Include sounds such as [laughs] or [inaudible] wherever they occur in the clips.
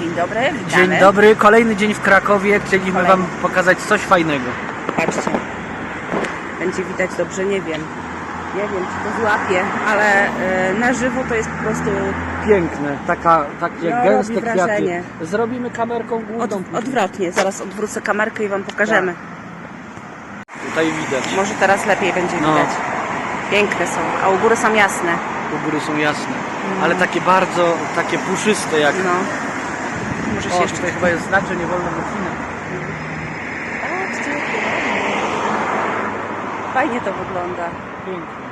Dzień dobry, witamy. Dzień dobry, kolejny dzień w Krakowie. Chcieliśmy Kolejny. Wam pokazać coś fajnego. Patrzcie. Będzie widać dobrze, nie wiem. Nie wiem, czy to złapie, ale e, na żywo to jest po prostu Piękne, taka, takie No, gęste robi kwiaty. wrażenie. Zrobimy kamerką główną. od, odwrotnie. Zaraz odwrócę kamerkę i Wam pokażemy. Tutaj widać. Może teraz lepiej będzie No. widać. Piękne są, a u góry są jasne. U góry są jasne, ale takie bardzo, takie puszyste jak... No. Może się O, tutaj chyba jest znak, że nie wolno jakie ładne. Fajnie to wygląda. Pięknie.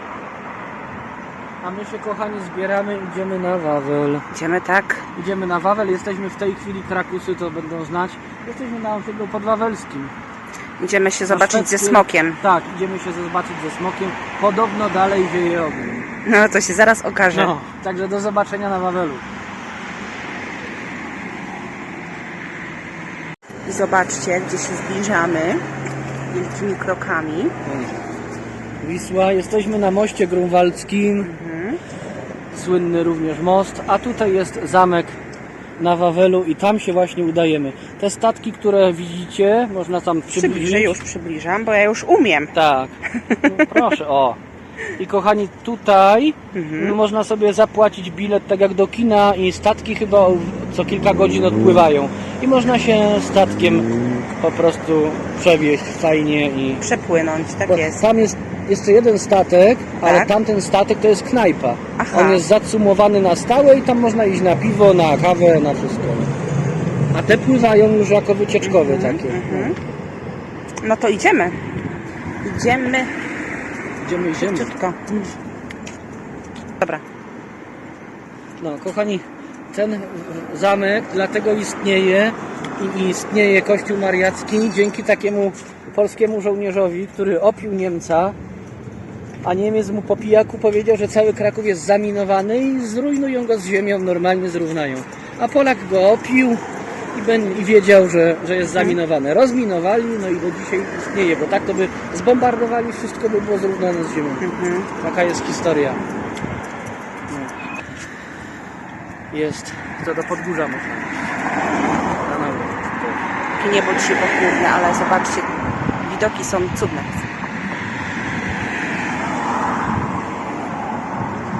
A my się, kochani, zbieramy, idziemy na Wawel. Idziemy tak. Idziemy na Wawel, jesteśmy w tej chwili, Krakusy to będą znać, jesteśmy na osiedlu podwawelskim. Idziemy się zobaczyć ze smokiem. Tak, idziemy się zobaczyć ze smokiem. Podobno dalej wieje ogień. No to się zaraz okaże. No, także do zobaczenia na Wawelu. Zobaczcie, gdzie się zbliżamy. Wielkimi krokami. Wisła, jesteśmy na moście grunwaldzkim. Mhm. Słynny również most, a tutaj jest zamek na Wawelu i tam się właśnie udajemy. Te statki, które widzicie, można tam przybliżyć. Przybliżę, już przybliżam, bo ja już umiem. Tak. [laughs] No, proszę, o. I kochani, tutaj Mhm. no, można sobie zapłacić bilet tak jak do kina i statki chyba co kilka godzin odpływają. I można się statkiem po prostu przewieźć fajnie i... Przepłynąć, tak Bo jest. Tam jest jeszcze jeden statek, ale Tak. tamten statek to jest knajpa. Aha. On jest zacumowany na stałe i tam można iść na piwo, na kawę, na wszystko. A te pływają już jako wycieczkowe takie. Mhm. No to idziemy. Idziemy Idziemy, idziemy. szybciutko. Dobra. No, kochani, ten zamek dlatego istnieje i istnieje Kościół Mariacki dzięki takiemu polskiemu żołnierzowi, który opił Niemca, a Niemiec mu po pijaku powiedział, że cały Kraków jest zaminowany i zrujnują go z ziemią, normalnie zrównają. A Polak go opił i, ben, i wiedział, że, że jest zaminowany. Rozminowali, no i do dzisiaj istnieje, bo tak to by zbombardowali, wszystko by było zrównane z ziemią. Mhm. Taka jest historia. No. Jest. To do Podgórza można iść. Na nowo. Niebo dzisiaj pochmurne, ale zobaczcie, widoki są cudne.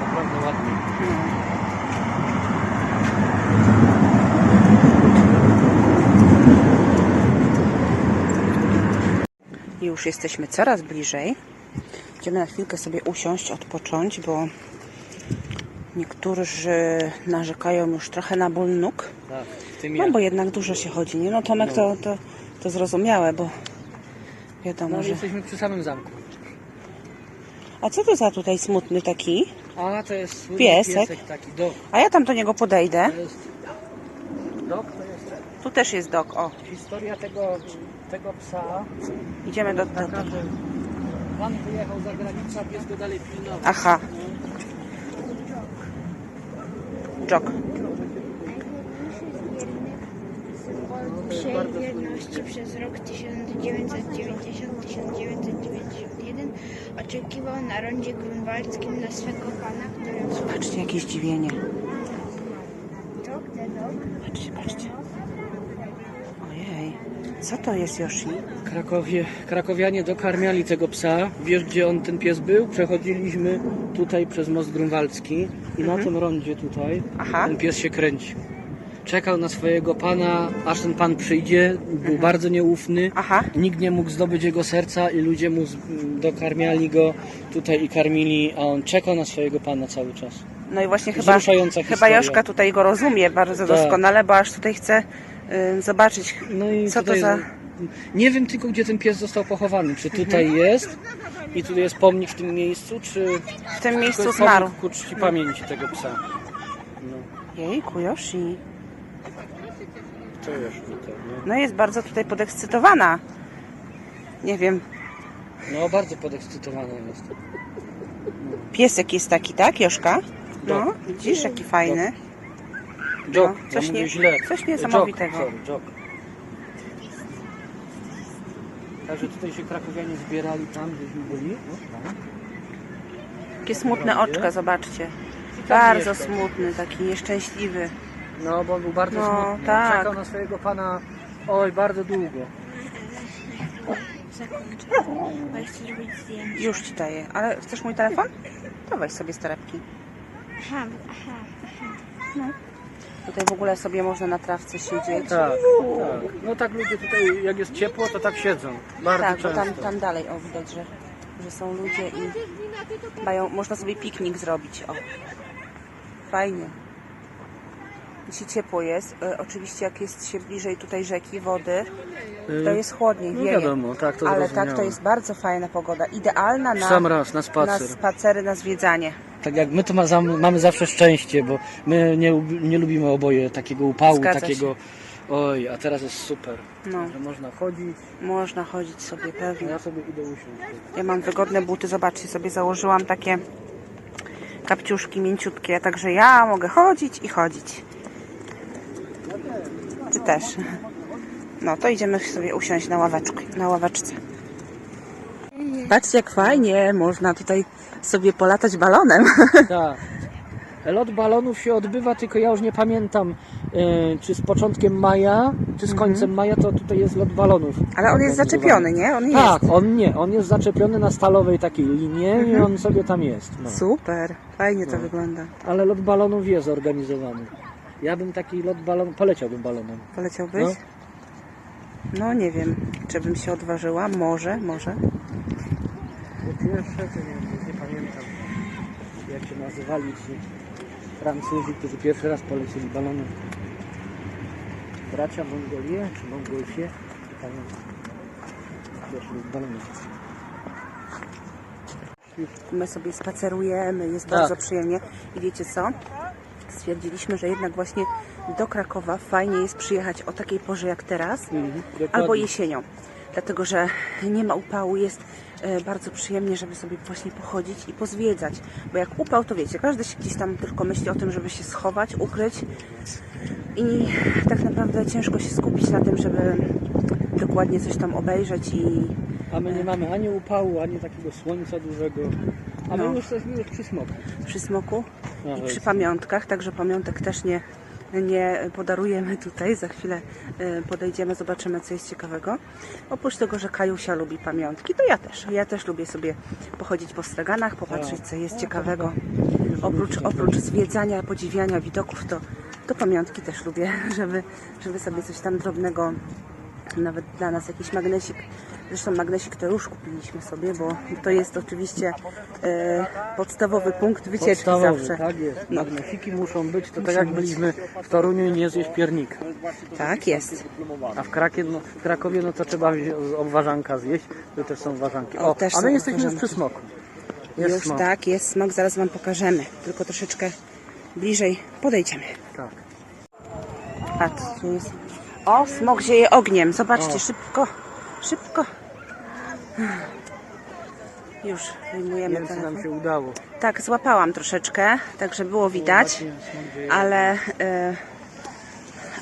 Naprawdę ładnie. I już jesteśmy coraz bliżej. Idziemy na chwilkę sobie usiąść, odpocząć, bo niektórzy narzekają już trochę na ból nóg. Tak, No bo jednak dużo się chodzi, nie? No Tomek to, to, to zrozumiałe, bo wiadomo, No, że... jesteśmy przy samym zamku. A co to za tutaj smutny taki? A to jest Piesek. piesek taki. Dok. A ja tam do niego podejdę. To jest... Dok to jest Tu też jest dok, o. historia tego, tego psa. Idziemy do... że pan wyjechał za granicę, a pies go dalej pilnował. Aha. Jok. jest bardzo Przy wierności przez rok 1990-1991 oczekiwał na rondzie grunwaldzkim na swego pana, który Patrzcie, jakie zdziwienie. Dog the dog Patrzcie, patrzcie. Ojej. Co to jest, Yoshi? Krakowie, krakowianie dokarmiali tego psa. Wiesz, gdzie on, ten pies był? Przechodziliśmy tutaj przez most grunwaldzki i na tym rondzie tutaj Mhm. Aha. ten pies się kręcił. Czekał na swojego pana, aż ten pan przyjdzie. Był Mhm. bardzo nieufny. Aha. Nikt nie mógł zdobyć jego serca i ludzie mu z- dokarmiali go tutaj i karmili, a on czekał na swojego pana cały czas. No i właśnie chyba, Wzruszająca chyba historia. Joszka tutaj go rozumie bardzo Tak. doskonale, bo aż tutaj chce zobaczyć. No i Co to tutaj, za- Nie wiem tylko, gdzie ten pies został pochowany. Czy tutaj Mhm. jest i tu jest pomnik w tym miejscu, czy W tym miejscu jest zmarł. pomnik ku czci pamięci tego psa. No, Jejku, Yoshi. to już tutaj, no. No jest bardzo tutaj podekscytowana. Nie wiem, no bardzo podekscytowana jest. piesek jest taki, tak, Joszka? No, widzisz, jaki fajny. Jog, No, coś ja nie- źle. coś niesamowitego. Jog, sorry, jog. Także tutaj się krakowianie zbierali tam, gdzieśmy byli. No, tam. Takie smutne oczka, zobaczcie. Bardzo mieszka. smutny, taki nieszczęśliwy. No, bo on był bardzo No, smutny. tak. Czekał na swojego pana, oj, bardzo długo. Zakończę. Bo chcę zrobić zdjęcie. Już ci daję. Ale chcesz mój telefon? To weź sobie z torebki. Aha, aha. Tutaj w ogóle sobie można na trawce siedzieć. Tak, tak. No tak ludzie tutaj, jak jest ciepło, to tak siedzą. Bardzo Tak, bo często. tam, tam dalej, o widać, że, że są ludzie i mają, można sobie piknik zrobić, o. Fajnie. Jeśli ciepło jest, e, oczywiście jak jest się bliżej tutaj rzeki, wody, to jest chłodniej, No wieje. wiadomo, tak to Ale tak, to zrozumiałem. jest bardzo fajna pogoda, idealna na, Sam raz, na na spacer. spacery, na zwiedzanie. Tak jak my to ma, mamy zawsze szczęście, bo my nie, nie lubimy oboje takiego upału, Zgadza takiego... Oj, a teraz jest super. No. Że można chodzić, Można chodzić sobie pewnie. ja sobie idę usiąść. Ja mam wygodne buty, zobaczcie, sobie założyłam takie kapciuszki mięciutkie, także ja mogę chodzić i chodzić. Ty też. No to idziemy sobie usiąść na ławeczku, na ławeczce. Patrzcie jak fajnie, można tutaj sobie polatać balonem. [laughs] Tak. Lot balonów się odbywa, tylko ja już nie pamiętam, e, czy z początkiem maja, czy z końcem maja, to tutaj jest lot balonów. Mhm. Ale on jest zaczepiony, nie? On jest. Tak, on nie, on jest zaczepiony na stalowej takiej linie i on sobie tam jest. No. Super, fajnie to No. wygląda. Ale lot balonów jest organizowany. Ja bym taki lot balon, poleciałbym balonem. Poleciałbyś? No. No nie wiem, czy bym się odważyła. Może, może. Po pierwsze, to nie, się nazywali ci Francuzi, którzy pierwszy raz polecieli balonem. Bracia Mongolie, czy Mongolsie, balonem. My sobie spacerujemy, jest Tak. bardzo przyjemnie. I wiecie co? Stwierdziliśmy, że jednak właśnie do Krakowa fajnie jest przyjechać o takiej porze jak teraz, Dokładnie. albo jesienią. Dlatego, że nie ma upału, jest e, bardzo przyjemnie, żeby sobie właśnie pochodzić i pozwiedzać. Bo jak upał, to wiecie, każdy się gdzieś tam tylko myśli o tym, żeby się schować, ukryć. I tak naprawdę ciężko się skupić na tym, żeby dokładnie coś tam obejrzeć i A my nie mamy ani upału, ani takiego słońca dużego. A my No. już jesteśmy już przy smoku. przy smoku No, i przy pamiątkach, także pamiątek też nie, nie podarujemy tutaj. Za chwilę y, podejdziemy, zobaczymy co jest ciekawego. Oprócz tego, że Kajusia lubi pamiątki, to ja też. Ja też lubię sobie pochodzić po straganach, popatrzeć co jest ciekawego. Oprócz, oprócz zwiedzania, podziwiania widoków, to, to pamiątki też lubię, [laughs] żeby, żeby sobie coś tam drobnego nawet dla nas jakiś magnesik. Zresztą magnesik to już kupiliśmy sobie, bo to jest oczywiście e, podstawowy punkt wycieczki Podstawowy, zawsze. tak jest. No. Magnesiki muszą być, to tak jak byliśmy w Toruniu i nie zjeść piernika. Tak jest. A w, Krakie, no, w Krakowie no to trzeba wzi- obwarzanka zjeść, to też są ważanki. O, O, też a są my jesteśmy już obwarzanki. przy smoku. Jest Już smok. tak, jest smok, zaraz Wam pokażemy. Tylko troszeczkę bliżej podejdziemy. Tak. Patrz, tu jest. O, smok zieje ogniem. Zobaczcie, O. szybko, szybko. Już wyjmujemy telefon. nam się udało. Tak, złapałam troszeczkę, także było widać. Ale, e,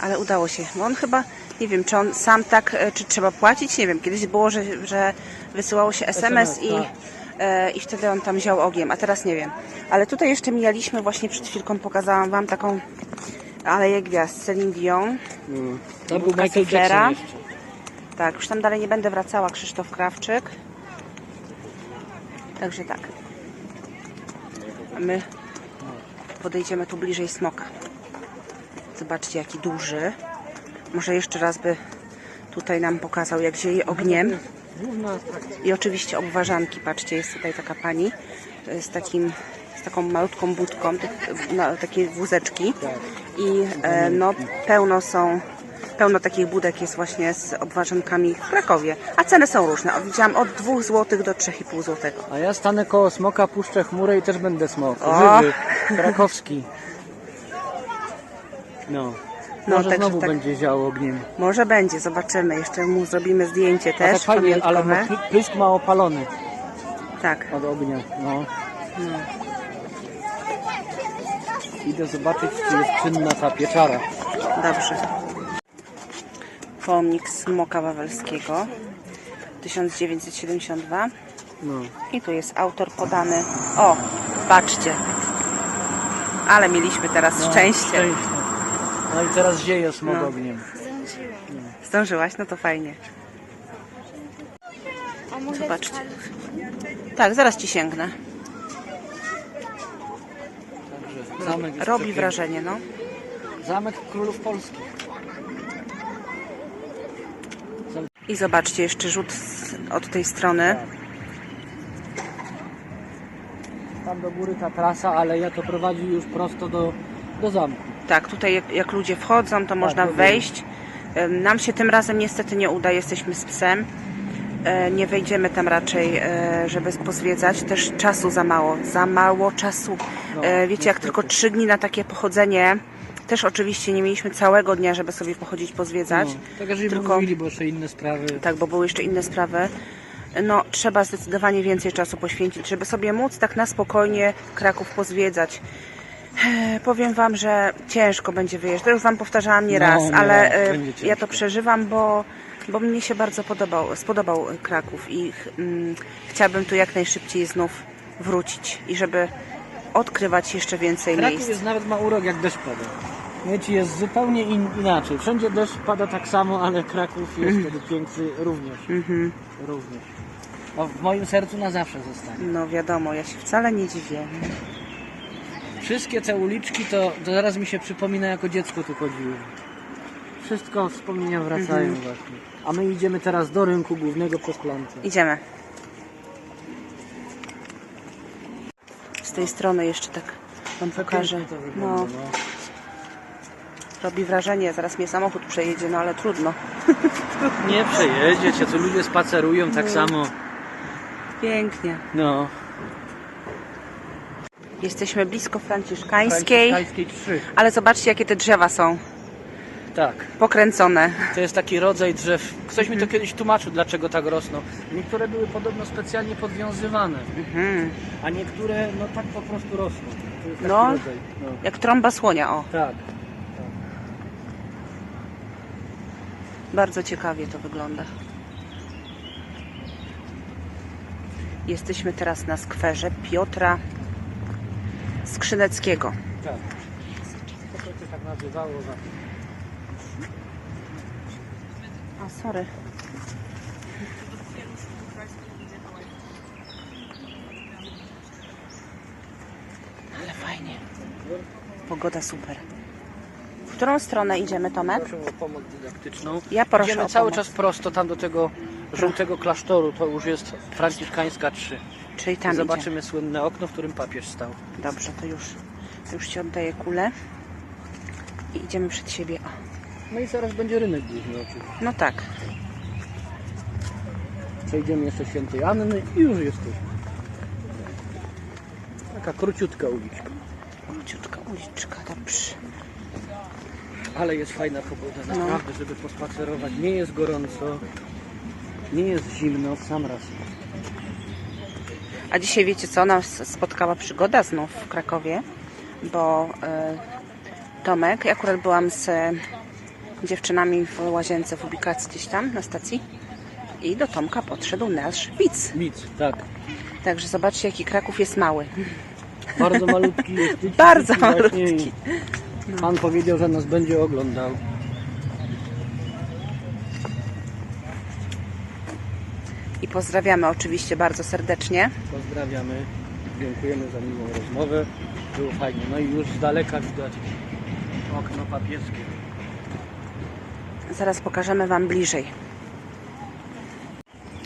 ale udało się. Bo on chyba, nie wiem, czy on sam tak, e, czy trzeba płacić, nie wiem. Kiedyś było, że, że wysyłało się SMS, SMS, i, tak. e, i wtedy on tam wziął ogniem, a teraz nie wiem. Ale tutaj jeszcze mijaliśmy, właśnie przed chwilką pokazałam Wam taką Aleję Gwiazd Celine Dion. No. To był Michael Sefera. Jackson jeszcze. Tak, już tam dalej nie będę wracała, Krzysztof Krawczyk. Także tak. A my podejdziemy tu bliżej smoka. Zobaczcie, jaki duży. Może jeszcze raz by tutaj nam pokazał, jak zieje ogniem. I oczywiście obwarzanki. Patrzcie, jest tutaj taka pani e, z takim z taką malutką budką, takie wózeczki. I e, no pełno są pełno takich budek jest właśnie z obwarzankami w Krakowie. A ceny są różne. Widziałam od 2 zł do 3,5 zł. A ja stanę koło smoka, puszczę chmurę i też będę smok. O! Żywy, krakowski. No. No, Może także znowu tak. będzie działo ogniem. Może będzie, zobaczymy. Jeszcze mu zrobimy zdjęcie też tak fajnie, ale no, pysk ma opalony Tak. od ognia. No. Idę zobaczyć, czy jest czynna ta pieczara. Dobrze. Pomnik Smoka Wawelskiego 1972 No. i tu jest autor podany. O, patrzcie. Ale mieliśmy teraz No, szczęście. szczęście. No i teraz zieje smog No. ogniem. Zdążyłam. Zdążyłaś? No to fajnie. Zobaczcie. Tak, zaraz ci sięgnę. Także zamek jest Robi przepiękny. wrażenie, no. Zamek Królów Polskich. I zobaczcie, jeszcze rzut z, od tej strony. Tam do góry ta trasa, ale ja to prowadzi już prosto do, do zamku. Tak, tutaj jak, jak ludzie wchodzą, to można do góry. wejść. Em, Nam się tym razem niestety nie uda, jesteśmy z psem. E, Nie wejdziemy tam raczej, e, żeby pozwiedzać. Też czasu za mało, za mało czasu. No, E, Wiecie, jak tylko trzy dni na takie pochodzenie, też oczywiście nie mieliśmy całego dnia, żeby sobie pochodzić, pozwiedzać. No, tak żeśmy tylko- mówili, bo jeszcze inne sprawy. Tak, bo były jeszcze inne sprawy. No, trzeba zdecydowanie więcej czasu poświęcić, żeby sobie móc tak na spokojnie Kraków pozwiedzać. Powiem Wam, że ciężko będzie wyjeżdżać. To już Wam powtarzałam nie No, raz, nie ale ja to przeżywam, bo, bo mnie się bardzo podobał, spodobał Kraków i ch- mm, chciałabym tu jak najszybciej znów wrócić i żeby odkrywać jeszcze więcej Kraków miejsc. jest nawet ma urok jak deszcz pada. Wiecie, jest zupełnie in, inaczej. Wszędzie deszcz pada tak samo, ale Kraków jest wtedy piękny również. Mhm. Również. No, w moim sercu na zawsze zostanie. No wiadomo, ja się wcale nie dziwię. Wszystkie te uliczki to, to zaraz mi się przypomina jako dziecko tu chodziłem. Wszystko wspomnienia wracają Mhm. właśnie. A my idziemy teraz do rynku głównego przez Klantę. Idziemy. Z tej strony jeszcze tak Wam pokażę. To No, wygląda, no. robi wrażenie. Zaraz mnie samochód przejedzie, no ale trudno. [laughs] Nie przejedziecie, co ludzie spacerują tak samo. Pięknie. No. Jesteśmy blisko Franciszkańskiej, Franciszkańskiej 3. ale zobaczcie jakie te drzewa są Tak. pokręcone. To jest taki rodzaj drzew. Ktoś mi to kiedyś tłumaczył, dlaczego tak rosną. Niektóre były podobno specjalnie podwiązywane, Mhm. a niektóre no tak po prostu rosną. To jest taki No. rodzaj. No. Jak trąba słonia, o. Tak. Bardzo ciekawie to wygląda. Jesteśmy teraz na skwerze Piotra Skrzyneckiego. Tak. To się tak nazywało. Za... A, sorry. Ale fajnie. Pogoda super. W którą stronę idziemy, Tomek? Proszę o pomoc dydaktyczną. Ja proszę Idziemy o cały pomoc. czas prosto tam do tego żółtego klasztoru. To już jest Franciszkańska 3. Czyli tam zobaczymy słynne okno, w którym papież stał. Dobrze, to już, już Ci oddaję kulę. I idziemy przed siebie. O, No i zaraz będzie rynek główny oczywiście. no tak. Przejdziemy jeszcze Świętej Anny i już jesteśmy. Taka króciutka uliczka. Króciutka uliczka, dobrze. Ale jest fajna pogoda, No. naprawdę, żeby pospacerować. Nie jest gorąco, nie jest zimno, w sam raz. A dzisiaj wiecie co? Nas spotkała przygoda znów w Krakowie, bo e, Tomek, ja akurat byłam z dziewczynami w łazience w ubikacji gdzieś tam na stacji i do Tomka podszedł nasz widz. Nic, tak. Także zobaczcie jaki Kraków jest mały. Bardzo [laughs] malutki jest. Bardzo malutki. Pan powiedział, że nas będzie oglądał. I pozdrawiamy oczywiście bardzo serdecznie. Pozdrawiamy, dziękujemy za miłą rozmowę. Było fajnie. No i już z daleka widać okno papieskie. Zaraz pokażemy Wam bliżej.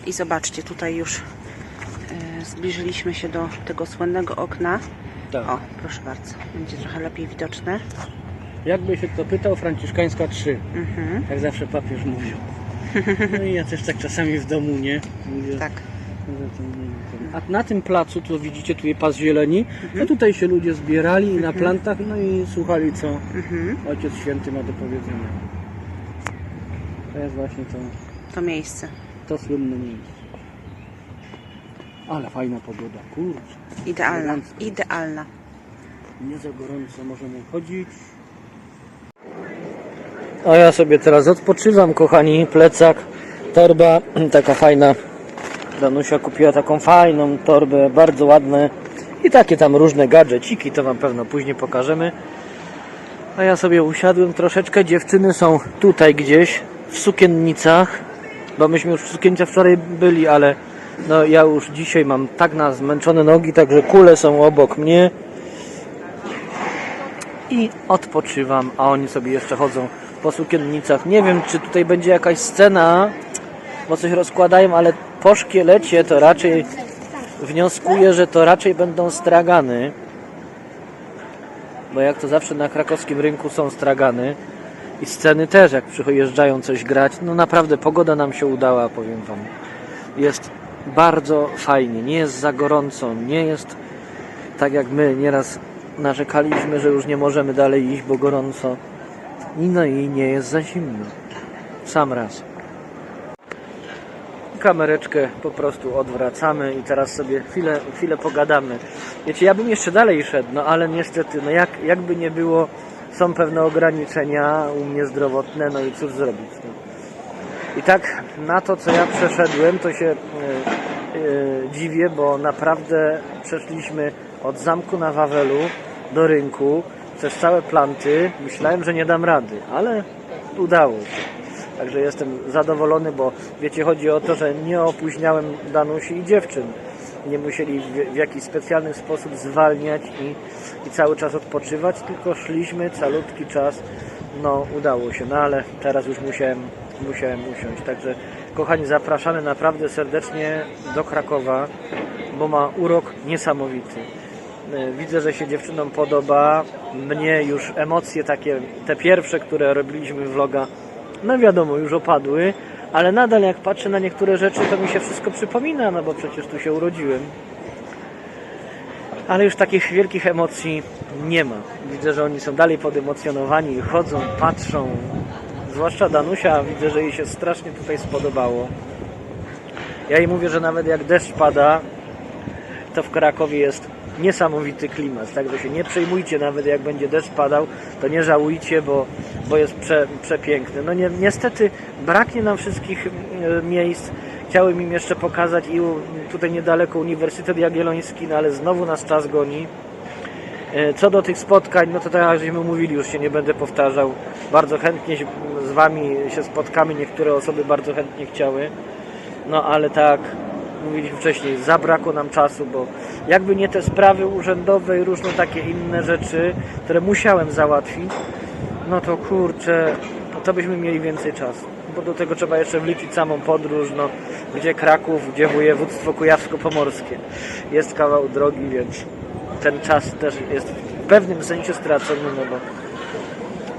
I zobaczcie, tutaj już e, zbliżyliśmy się do tego słynnego okna. Tak. O, proszę bardzo, będzie trochę lepiej widoczne. Jakby się kto pytał, Franciszkańska 3. Mhm, Jak zawsze papież mówił. No i ja też tak czasami w domu, nie? Mówię, tak. nie- A na tym placu, tu widzicie, tu jest pas zieleni, to tutaj się ludzie zbierali na plantach, no i słuchali, co Mhm, Ojciec Święty ma do powiedzenia. To jest właśnie to, to miejsce. to słynne miejsce. Ale fajna pogoda, kurczę. Idealna, idealna. Nie za gorąco możemy chodzić. A ja sobie teraz odpoczywam, kochani. Plecak, torba, [clears throat] taka fajna. Danusia kupiła taką fajną torbę, bardzo ładne. I takie tam różne gadżeciki, to Wam pewno później pokażemy. A ja sobie usiadłem troszeczkę. Dziewczyny są tutaj gdzieś w sukiennicach, bo myśmy już w sukiennicach wczoraj byli, ale no ja już dzisiaj mam tak na zmęczone nogi, także kule są obok mnie i odpoczywam, a oni sobie jeszcze chodzą po sukiennicach. Nie wiem, czy tutaj będzie jakaś scena, bo coś rozkładają, ale po szkielecie to raczej wnioskuję, że to raczej będą stragany. Bo jak to zawsze na krakowskim rynku są stragany i sceny też, jak przyjeżdżają coś grać, no naprawdę pogoda nam się udała, powiem Wam. Jest bardzo fajnie, nie jest za gorąco, nie jest tak jak my nieraz narzekaliśmy, że już nie możemy dalej iść, bo gorąco. I no i nie jest za zimno. Sam raz. Kamereczkę po prostu odwracamy i teraz sobie chwilę, chwilę pogadamy. Wiecie, ja bym jeszcze dalej szedł, no ale niestety, no jak, jakby nie było, są pewne ograniczenia u mnie zdrowotne, no i cóż zrobić. No. I tak na to, co ja przeszedłem, to się e, e, dziwię, bo naprawdę przeszliśmy od zamku na Wawelu do rynku przez całe planty. Myślałem, że nie dam rady, ale udało się. Także jestem zadowolony, bo wiecie, chodzi o to, że nie opóźniałem Danusi i dziewczyn. Nie musieli w, w jakiś specjalny sposób zwalniać i, i cały czas odpoczywać, tylko szliśmy calutki czas. No, udało się, no ale teraz już musiałem, musiałem usiąść. Także, kochani, zapraszamy naprawdę serdecznie do Krakowa, bo ma urok niesamowity. E, Widzę, że się dziewczynom podoba. Mnie już emocje takie, te pierwsze, które robiliśmy vloga, no wiadomo, już opadły, ale nadal jak patrzę na niektóre rzeczy, to mi się wszystko przypomina, no bo przecież tu się urodziłem. Ale już takich wielkich emocji nie ma. Widzę, że oni są dalej podemocjonowani, chodzą, patrzą. Zwłaszcza Danusia, widzę, że jej się strasznie tutaj spodobało. Ja jej mówię, że nawet jak deszcz pada, to w Krakowie jest niesamowity klimat. Także się nie przejmujcie, nawet jak będzie deszcz padał, to nie żałujcie, bo, bo jest prze, przepiękny. No ni niestety braknie nam wszystkich e, miejsc. Chciałem im jeszcze pokazać i tutaj niedaleko Uniwersytet Jagielloński, no ale znowu nas czas goni. E, Co do tych spotkań, no to tak jak żeśmy mówili, już się nie będę powtarzał. Bardzo chętnie z Wami się spotkamy, niektóre osoby bardzo chętnie chciały. No ale tak, mówiliśmy wcześniej, zabrakło nam czasu, bo jakby nie te sprawy urzędowe i różne takie inne rzeczy, które musiałem załatwić, no to kurczę, to byśmy mieli więcej czasu. Bo do tego trzeba jeszcze wliczyć samą podróż, no, gdzie Kraków, gdzie województwo kujawsko-pomorskie. Jest kawał drogi, więc ten czas też jest w pewnym sensie stracony, no bo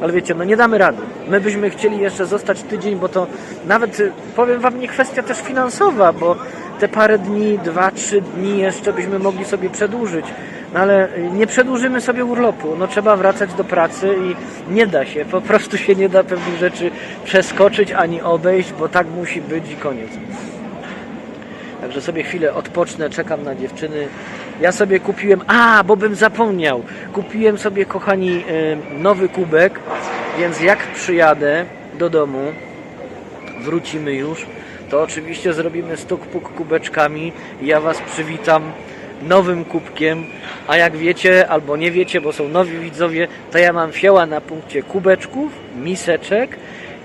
ale wiecie, no nie damy rady. My byśmy chcieli jeszcze zostać tydzień, bo to nawet, y, powiem Wam, nie kwestia też finansowa, bo te parę dni, dwa, trzy dni jeszcze byśmy mogli sobie przedłużyć. No ale y, nie przedłużymy sobie urlopu. No trzeba wracać do pracy i nie da się, po prostu się nie da pewnych rzeczy przeskoczyć ani obejść, bo tak musi być i koniec. Także sobie chwilę odpocznę, czekam na dziewczyny. Ja sobie kupiłem, a, bo bym zapomniał, kupiłem sobie, kochani, y, nowy kubek, więc jak przyjadę do domu, wrócimy już, to oczywiście zrobimy stuk-puk kubeczkami. I ja Was przywitam nowym kubkiem, a jak wiecie, albo nie wiecie, bo są nowi widzowie, to ja mam fioła na punkcie kubeczków, miseczek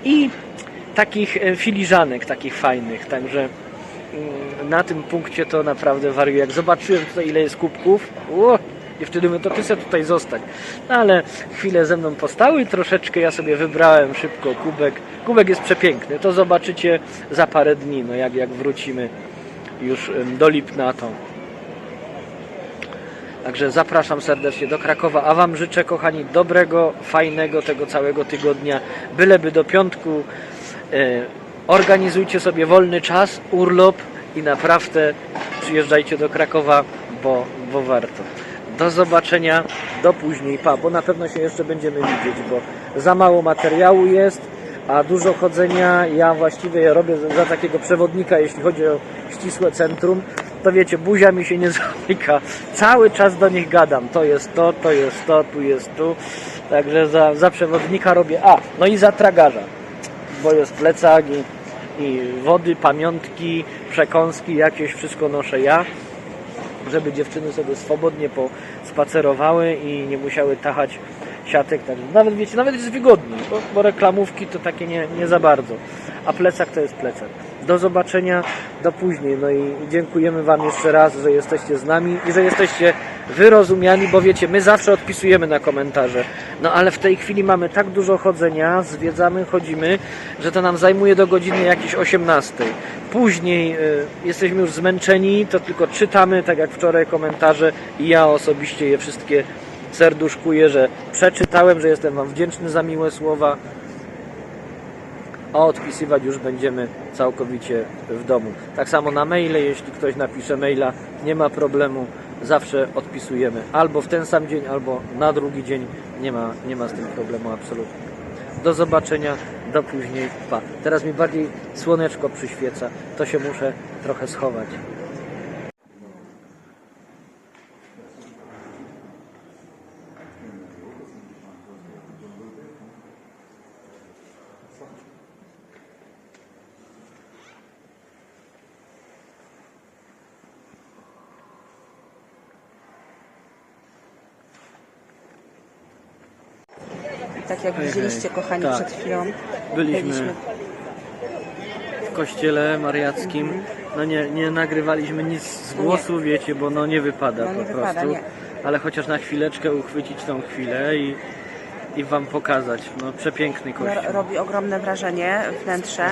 i takich e, filiżanek, takich fajnych, także na tym punkcie to naprawdę wariuję. Jak zobaczyłem tutaj ile jest kubków, o, dziewczyny mówią, to ty tutaj zostać. No ale chwilę ze mną postały, troszeczkę ja sobie wybrałem szybko kubek. Kubek jest przepiękny, to zobaczycie za parę dni, no jak, jak wrócimy już do Lipna to. Także zapraszam serdecznie do Krakowa, a Wam życzę, kochani, dobrego, fajnego tego całego tygodnia, byleby do piątku. E, organizujcie sobie wolny czas, urlop i naprawdę przyjeżdżajcie do Krakowa, bo, bo warto. Do zobaczenia, do później, pa, bo na pewno się jeszcze będziemy widzieć, bo za mało materiału jest, a dużo chodzenia ja właściwie robię za takiego przewodnika, jeśli chodzi o ścisłe centrum, to wiecie, buzia mi się nie [laughs] zamyka. Cały czas do nich gadam. To jest to, to jest to, tu jest tu. Także za, za przewodnika robię. A, no i za tragarza. Bo jest plecak i, i wody, pamiątki, przekąski, jakieś wszystko noszę ja. Żeby dziewczyny sobie swobodnie pospacerowały i nie musiały tachać siatek, nawet wiecie, nawet jest wygodniej, bo, bo reklamówki to takie nie, nie za bardzo, a plecak to jest plecak. Do zobaczenia, do później, no i dziękujemy Wam jeszcze raz, że jesteście z nami i że jesteście wyrozumiani, bo wiecie, my zawsze odpisujemy na komentarze, no ale w tej chwili mamy tak dużo chodzenia, zwiedzamy, chodzimy, że to nam zajmuje do godziny jakiejś 18. Później y, jesteśmy już zmęczeni, to tylko czytamy, tak jak wczoraj komentarze i ja osobiście je wszystkie serduszkuję, że przeczytałem, że jestem Wam wdzięczny za miłe słowa, a odpisywać już będziemy całkowicie w domu. Tak samo na maile, jeśli ktoś napisze maila, nie ma problemu, zawsze odpisujemy albo w ten sam dzień, albo na drugi dzień, nie ma, nie ma z tym problemu absolutnie. Do zobaczenia, do później, pa. Teraz mi bardziej słoneczko przyświeca, to się muszę trochę schować. Widzieliście, kochani, Tak. przed chwilą Byliśmy w kościele mariackim. No nie, nie nagrywaliśmy nic z głosu, wiecie, bo no nie wypada No nie po wypada, prostu. nie. Ale chociaż na chwileczkę uchwycić tą chwilę i, i wam pokazać. No przepiękny No, kościół. robi ogromne wrażenie wnętrze.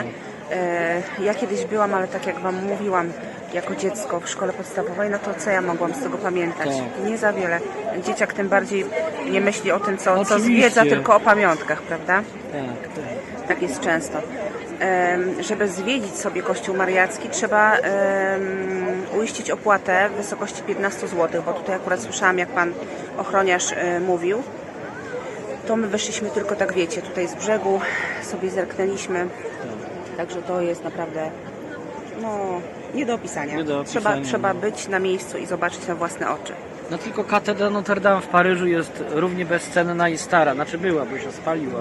E, Ja kiedyś byłam, ale tak jak Wam mówiłam, jako dziecko w szkole podstawowej, no to co ja mogłam z tego pamiętać? Tak. Nie za wiele. Dzieciak tym bardziej nie myśli o tym, co, co Oczywiście. zwiedza, tylko o pamiątkach, prawda? Tak, tak. Tak jest często. Em, Żeby zwiedzić sobie Kościół Mariacki, trzeba em, uiścić opłatę w wysokości 15 zł, bo tutaj akurat słyszałam, jak pan ochroniarz e, mówił. To my wyszliśmy tylko tak, wiecie, tutaj z brzegu, sobie zerknęliśmy. Także to jest naprawdę no, nie do opisania. Nie do trzeba, opisania, trzeba no. być na miejscu i zobaczyć na własne oczy. No tylko katedra Notre Dame w Paryżu jest równie bezcenna i stara. Znaczy była, bo się spaliła.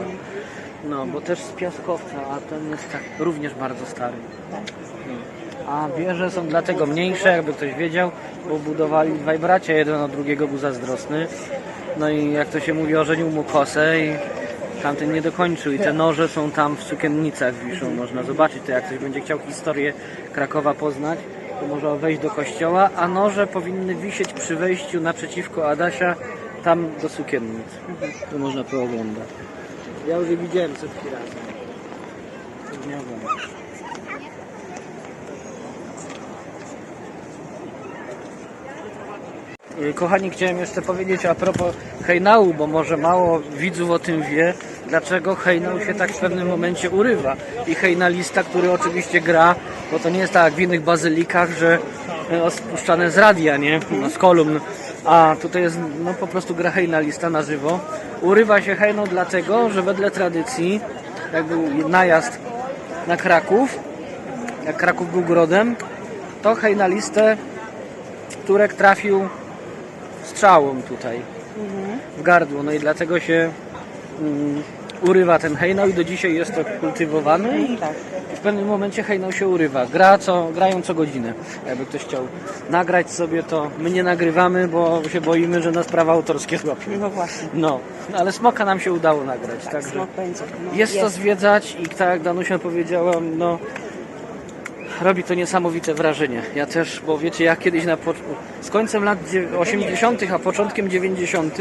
No, bo też z piaskowca, a ten jest tak również bardzo stary. No. A wieże są dlatego mniejsze, jakby ktoś wiedział, bo budowali dwaj bracia, jeden od drugiego był zazdrosny. No i jak to się mówi, ożenił mu kosę i tamten nie dokończył. I te noże są tam w sukiennicach wiszą, można zobaczyć to, jak ktoś będzie chciał historię Krakowa poznać, to może wejść do kościoła, a noże powinny wisieć przy wejściu naprzeciwko Adasia, tam do sukiennic. To można pooglądać. Ja już je widziałem setki razy. Y, Kochani, chciałem jeszcze powiedzieć a propos hejnału, bo może mało widzów o tym wie, dlaczego hejnał się tak w pewnym momencie urywa. I hejnalista, który oczywiście gra, bo to nie jest tak jak w innych bazylikach, że spuszczane z radia, nie? No, z kolumn. A tutaj jest no, po prostu gra hejnalista na żywo. Urywa się hejnał dlatego, że wedle tradycji, jak był najazd na Kraków, jak Kraków był grodem, to hejnalistę Turek trafił strzałą tutaj w gardło, no i dlatego się mm, urywa ten hejnał i do dzisiaj jest to kultywowany i Tak. w pewnym momencie hejnał się urywa. Gra co, grają co godzinę. Jakby ktoś chciał nagrać sobie to, my nie nagrywamy, bo się boimy, że nas prawa autorskie złapią. No właśnie. No, no ale smoka nam się udało nagrać, Tak, także smok będzie. No, jest to zwiedzać i tak jak Danusia powiedziała, no robi to niesamowite wrażenie. Ja też, bo wiecie, ja kiedyś na z końcem lat dziew- 80., a początkiem 90.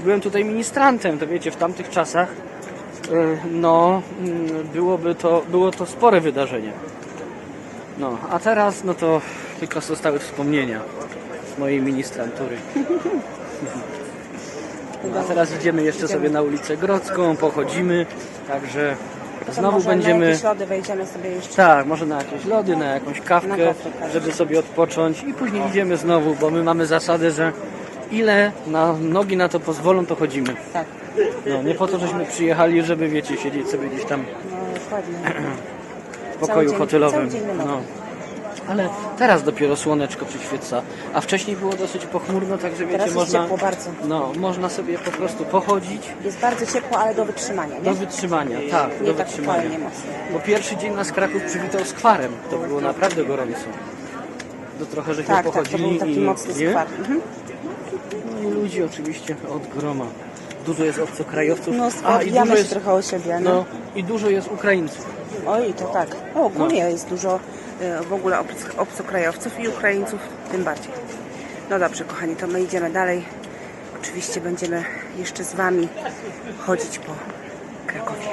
byłem tutaj ministrantem, to wiecie, w tamtych czasach y, no mm, byłoby to, było to spore wydarzenie. No, a teraz no to tylko zostały wspomnienia z mojej ministrantury. [laughs] No, a teraz idziemy jeszcze sobie na ulicę Grodzką, pochodzimy, także znowu może Na będziemy... jakieś lody wejdziemy sobie jeszcze. Tak, może na jakieś lody, na jakąś Na kawkę, kawkę, tak. żeby sobie odpocząć i później idziemy znowu, bo my mamy zasadę, że ile na nogi na to pozwolą, to chodzimy. Tak. No, nie po to, żeśmy przyjechali, żeby wiecie, siedzieć sobie gdzieś tam No dokładnie. w pokoju dzień- hotelowym. cały dzień na No. Ale teraz dopiero słoneczko przyświeca, a wcześniej było dosyć pochmurno, także wiecie, Teraz jest można, ciepło bardzo. no, można sobie po prostu pochodzić Jest bardzo ciepło, ale do wytrzymania, nie? do wytrzymania, tak, Nie do tak wytrzymania. Bo pierwszy dzień nas Kraków przywitał skwarem. To było naprawdę gorąco. To trochę żeśmy Tak, tak, to pochodzili był taki i, mocny skwar. Mhm. No i ludzi oczywiście od groma. Dużo jest obcokrajowców. No, A, i dużo jest, trochę o siebie. No. no, i dużo jest Ukraińców. Oj, to tak. No, ogólnie No. jest dużo e, w ogóle obc- obcokrajowców i Ukraińców tym bardziej. No dobrze, kochani, to my idziemy dalej. Oczywiście będziemy jeszcze z Wami chodzić po Krakowie.